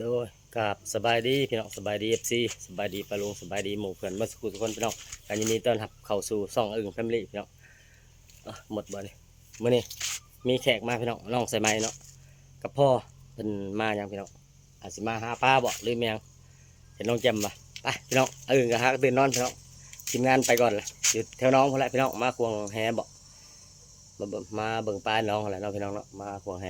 โดยกับสบายดีพี่น้องสบายดีเอฟซีสบายดีปลาลุงสบายดีหมู่เพื่อนมื่อสักครู่ทุกคนพี่น้องการยินดีต้อนรับเข้าสู่ซ่องอึ่งแฟมิลี่พี่น้องอะหมดบ่นี่มื้อนี้มีแขกมาพี่น้องน้องใส่ไม้เนาะกับพ่อเป็นมาอย่างพี่น้องอาจสิมาหาปลาบ่หรือแมงเห็นน้องแจมปะไปพี่น้องอึ่งกับฮักตื่นนอนพี่น้องทีมงานไปก่อนละอยู่แถวน้องพอแหละพี่น้องมาควงแฮบ่มาเบิ่งปลาน้องอะไรเนาะพี่น้องเนาะมาควงแฮ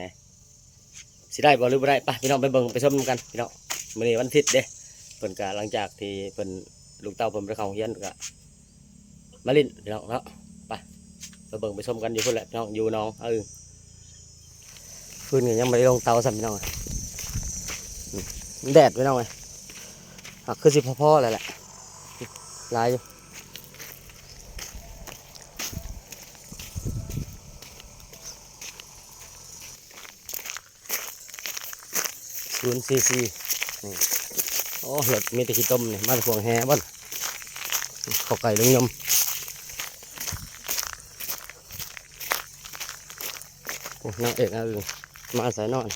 สิได้บ่หรือบ่ได้ไปพี่น้องไปเบิ่งไปชมกันพี่น้องมื้อนี้วันอาทิตย์เด้เพิ่นก็หลังจากที่เพิ่นลูกเต้าเพิ่นไปเข้าโรงเรียนก็มาลิ้นพี่น้องเนาะไปไปเบิ่งไปชมกันอยู่พุ่นแหละพี่น้องอยู่น้องเออคืนนี้ยังไม่ได้ลงเตาซ้ำพี่น้องแดดพี่น้องเอ้ยคือสิพอๆแล้วแหละหลายอยู่ ศูนย์ซีซีนี่โอ้รถมีต่ขี้ต้มนี่มาจากพวงแฮบ่นข้าไก่ลุงยมโอ้นางเอกนะอึงมาใส่นอน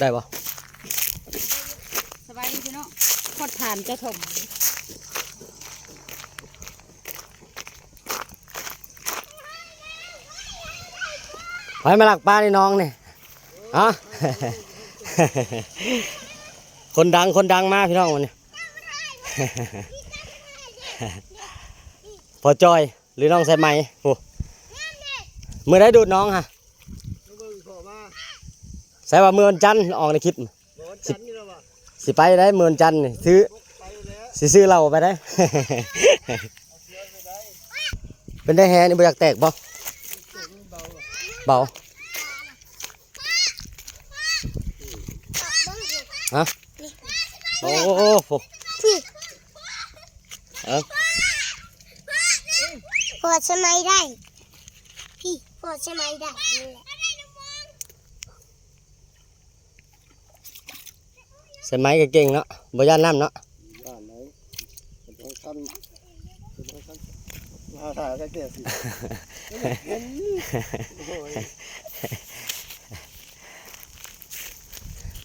ได้ปะ สบายดีพี่น้อง ทอดทานจะถมไปมาหลักป้าในน้องนี่ฮะคนดังคนดังมากพี่น้องวันนี้พอจอยหรือน้องใส่ไหมโอ้เมื่อได้ดูดน้องฮะใส่ว่าเมื่อวันจันทร์ออกในคลิปร้อ สิไปได้เมือนจันทร์นี่ซื้อสิซื้อเราไปได้ เป็นได้แฮนี่บ่อยากแตกบ่เบาอะเบาฮะโอ้โหโหเอ้าพอใช่ไหมได้ พี่พอใช่ไหมได้นี่แหละ ใส่ไม้ก็เก่งเนาะบ่ย่านน้ำเนาะบ้านไหนเป็นทองคำเป็นทองคำมาถ่ายกันเตะสิเห็นโอ้ย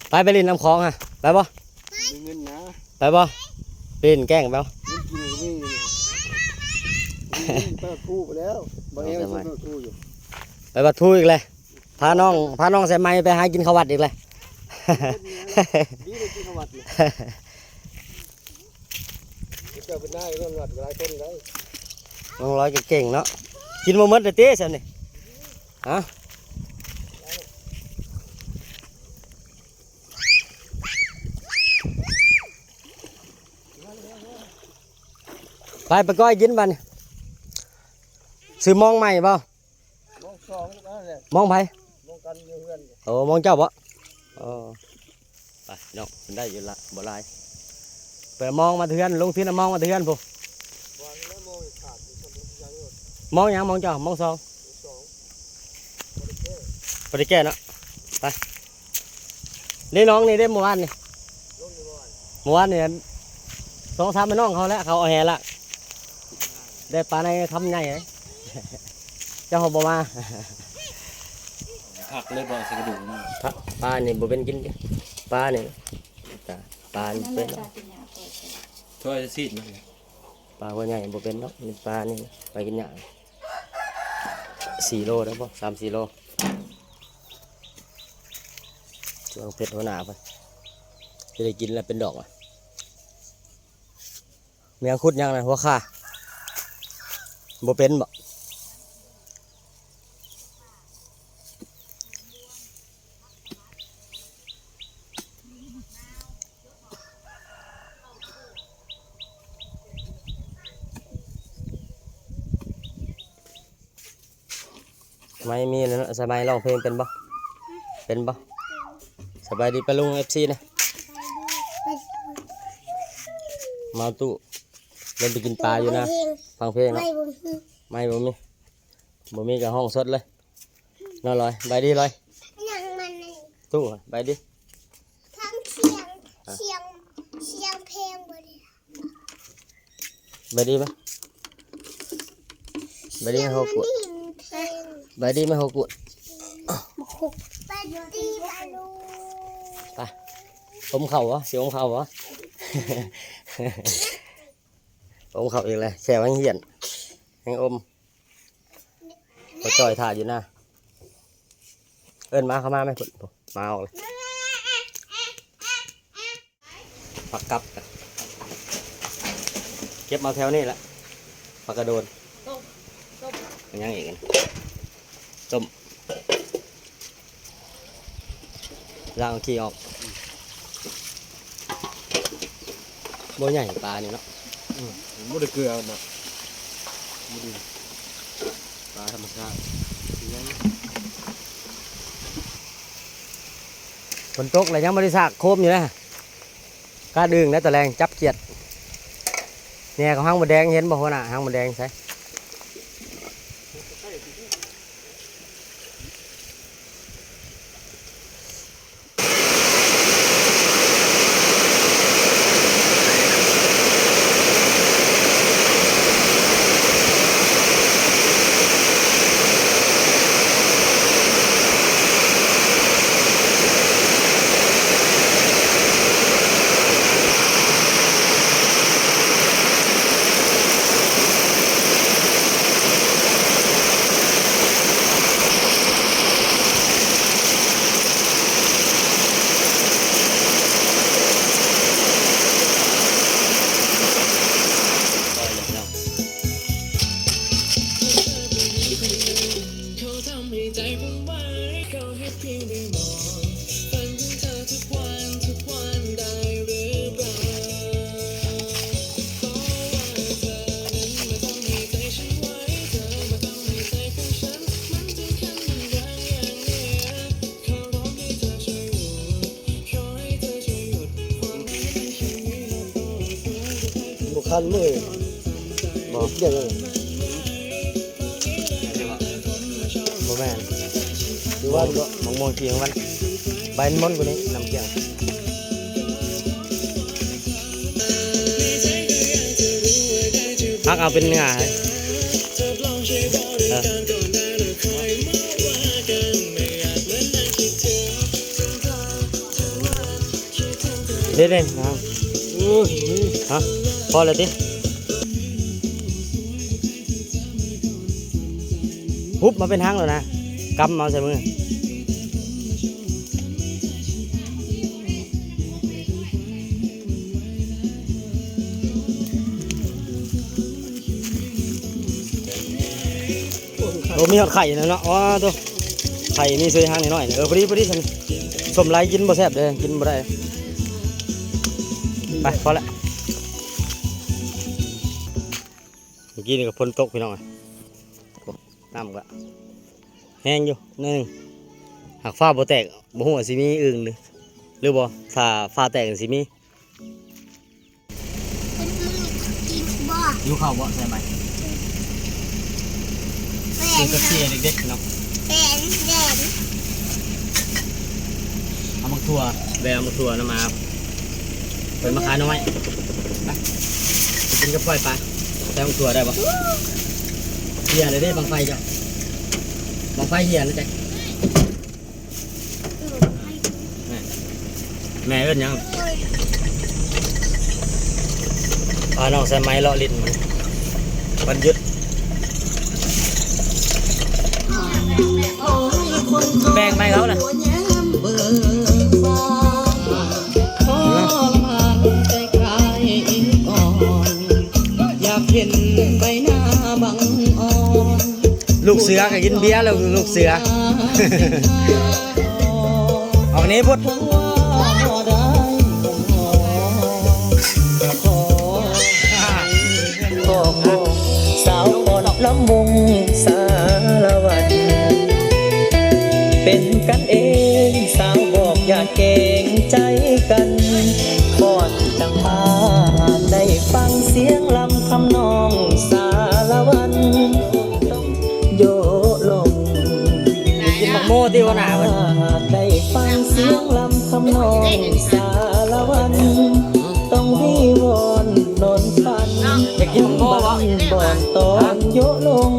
ไปไปเลินน้ำคลองฮะไปบ่มีเงินนะไปบ่ไปเลินแกล้งไปบ่เงินกินก็มีอยู่เปิดคู่ไปแล้วบางเอวเปิดคู่อยู่ไปบัดทูอีกเลยพาน้องพาน้องใส่ไม้ไปหากินข้าววัดอีกเลย ดีเลยกินขวัดเลยเจ้าเป็นนายก็หวัดหลายคนได้น้องร้อยก็เก่งเนาะกินมาหมดเลยเต้สันนี่ฮะไปไปก้อยกินบัดนซื้อมองใหม่เปล่ามองสองนั่นแหละมองไผมองกันอยู่เพื่อนโอ้มองเจ้าบ่ เออไปน้องมันได้อยู่ละบ่ลายไปมองมาเถือนลงที่น่ะมองมาเถือนพวกวางมองขาดอยู่คนทุกอย่างเลยมองหยังมองจ้ามองสองบ่ได้แก้เนาะไปนี่น้องนี่ได้เมื่อวานนี่ลงอยู่บ้านเมื่อวานเนี่ยสองสามพี่น้องเขาแล้วเขาเอาแห่ละได้ปลาในทำไงเจ้าเขาบมา ผักเลยบ่ใส่กระดูกมันปลาปลานี่บ่เป็นกินปลานี่จ้ะปลานี่นั่นเลเป็ยนจ้าเป็นยาปล่อยถ้วยซีดมันปลาหัวใหญ่บ่เป็นเนาะนี่ปลานี่ไปกินหยาสี่โลแล้วบ่สามสี่โลช่วงเพชรหัวหน้าไปจะได้กินแล้วเป็นดอกอะเมียงคุดยังนะหัวข่าบ่เป็นบ่ ไม่มีเลยเนาะสบายร้องเพลงเป็นบ่เป็นบ่สบายดีปะลุงเอฟซีนะมาเอาตู้เล่นไปกินปลาอยู่นะฟังเพลงไม่เนาะบุญไม่บ่มีบ่มีกับห้องสดเลยนอนลอยไปดีลอยยังมันตู้ไปดิทั้งเสียงเสียงเสียงเพลงบ่ได้บายดีไหมบายดีไหมโฮกุได้ ยินเพลงบายดีไหมโฮกุมาคุกไปดีบาลูไปอมเข่าวะเสียอมเข่าวะอมเข่าอีกเลยแช่ไว้ให้เหียนให้อมก็จอยถ่ายอยู่นะเอิ้นมาเข้ามาไหมพุ่นพุ่นมาเอาเลยผักกับกันเก็บมาแถวนี้แหละผักกระโดนต้ มต้มมันยังอีกกันต้มล้างขี้ออกโบใหญ่ปลานี่เนาะไม่ได้เกลือนะไม่ได้ปลาธรรมชาติฝนตกอะไรยังไม่ได้สากโคมอยู่นะกล้าดึงนะตะแรงจับเกียดเนี่ยเขาห้างบดแดงเห็นบ่หัวหน้าห้างบดแดงใช่ ฝืนบุคคลมือบอกเรื่องอะไรโบแม่นหรือว่าก็มองมองเกียงมันใบมันมนกว่านี้นำเกียงพักเอาเป็นเนื้อให้เออเด็ดเลยนะครับ อฮะพอเลยติฮุบมาเป็นทางแล้วนะกำมาใส่มือโอ้มีหอดไข่นะเนาะว้าตัวไข่มีซื้อทางนิดหน่อยเออพอดีพอดีฉันสมไรกินบ่แซ่บเด้อกินบ่ได้ ไปพอละเมื่อกี้นี่ก็ฝนตกพี่น้องอะโอ้น้ำก็แห้งอยู่นิดนึงหากฟ้าบ่แตกบ่ฮู้ว่าสิมีอึ่งหรือหรือบ่ถ้าฟ้าแตกสิมีเป็นมือกินบ่อยู่ข้าวบ่ใส่ไหมแฟคือนกระเทียเด็กๆเนาะแฟนแดนเอามาทั่วแบเอามาทั่วน้ำมา เปิดมาขายหน้อยไปไปกินกับปล่อยปลาแต่มาทั่วได้บ่เหียเลยเด้บังไฟจ้ะบังไฟเหียนะจ๊ะแม่เอิ้นยังปลาน้องใส่ไม้เลาะลิ้นมันมันยึดแบ่งไปเขาน่ะ เห็นใบหน้าบังอ่อนลูกเสือก็กินเบียร์แล้วลูกเสือเอาอันนี้พุทธทั้งว่าบ่ได้ผมขอขอขอขอสาวอ่อนลำวงสารวัตรเป็นกันเอง องสารวัน ต้องวิวอนนอนฝันยังบันบ่อนตอนโยลง